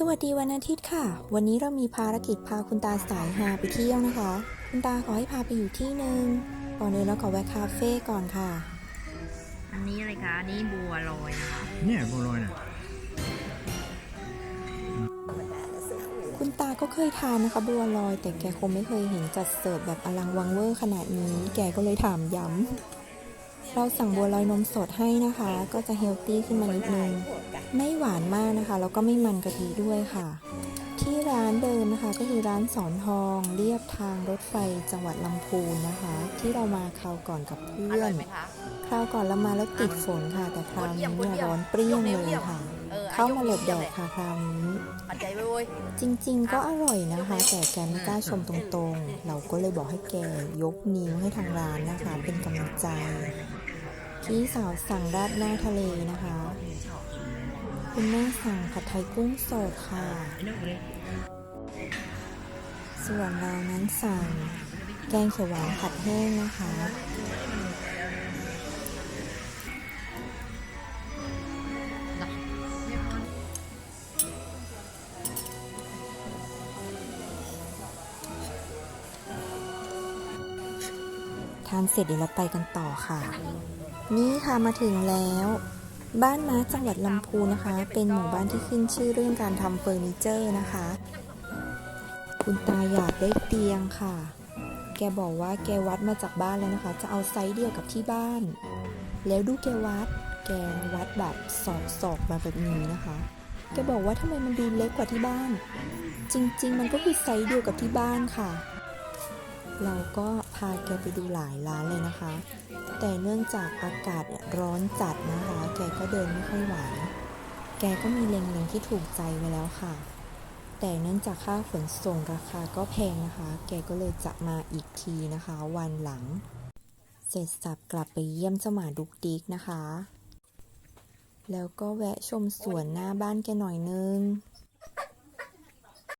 สวัสดีวันอาทิตย์ค่ะ วันนี้เรามีภารกิจพาคุณตาสายฮาไปเที่ยวนะคะ คุณตาขอให้พาไปอยู่ที่หนึ่งก่อนอื่นเราขอแวะคาเฟ่ก่อนค่ะ อันนี้อะไรคะอันนี้บัวลอยนะคะ เนี่ยบัวลอยน่ะ คุณตาก็เคยทานนะคะบัวลอย แต่แกคงไม่เคยเห็นจัดเสิร์ฟแบบอลังวังเวอร์ขนาดนี้ แกก็เลยถามย้ำเราสั่งบัวลอยนมสดให้นะคะ ก็จะเฮลตี้ขึ้นมานิดนึง ไม่หวานมากนะคะ แล้วก็ไม่มันกะทิด้วยค่ะ ที่ร้านเดิมนะคะก็คือร้านสอนทองเรียบทางรถไฟจังหวัดลำพูนนะคะ ที่เรามาคราวก่อนกับเพื่ออร่อนยไหมคะคราวก่อนเรามาแล้วติดฝนค่ะ แต่คราวนี้เนี่ยร้อนเปรี้ยงเลยค่ะเออเข้ามาหลบแดดค่ะคราวนี้ปัดใจไว้เว้ยจริงๆ ก็อร่อยนะคะ แต่แกไม่กล้าชมตรงๆ เราก็เลยบอกให้แกยกนิ้วให้ทางร้านนะคะ เป็นกำลังใจ พี่สาวสั่งราดหน้าทะเลนะคะ คุณแม่สั่งผัดไทยกุ้งสดค่ะ ส่วนเรานั้นสั่งแกงเขียวหวานผัดแห้งนะคะ ทานเสร็จเดี๋ยวเราไปกันต่อค่ะ นี่ค่ะมาถึงแล้ว บ้านม้าจังหวัดลำพูนนะคะ เป็นหมู่บ้านที่ขึ้นชื่อเรื่องการทำเฟอร์นิเจอร์นะคะ คุณตาอยากได้เตียงค่ะ แกบอกว่าแกวัดมาจากบ้านแล้วนะคะ จะเอาไซส์เดียวกับที่บ้าน แล้วดูแกวัด แกวัดแบบสอกสอกมาแบบนี้นะคะแกบอกว่าทำไมมันดูเล็กกว่าที่บ้าน จริง ๆ มันก็คือไซส์เดียวกับที่บ้านค่ะ เราก็พาแกไปดูหลายร้านเลยนะคะ แต่เนื่องจากอากาศร้อนจัดนะคะ แกก็เดินไม่ค่อยไหว แกก็มีเล็งๆที่ถูกใจไว้แล้วค่ะ แต่เนื่องจากค่าขนส่งราคาก็แพงนะคะ แกก็เลยจะมาอีกทีนะคะ วันหลัง เสร็จสับกลับไปเยี่ยมเจ้าหมาดุกดิกนะคะ แล้วก็แวะชมสวนหน้าบ้านแกหน่อยนึง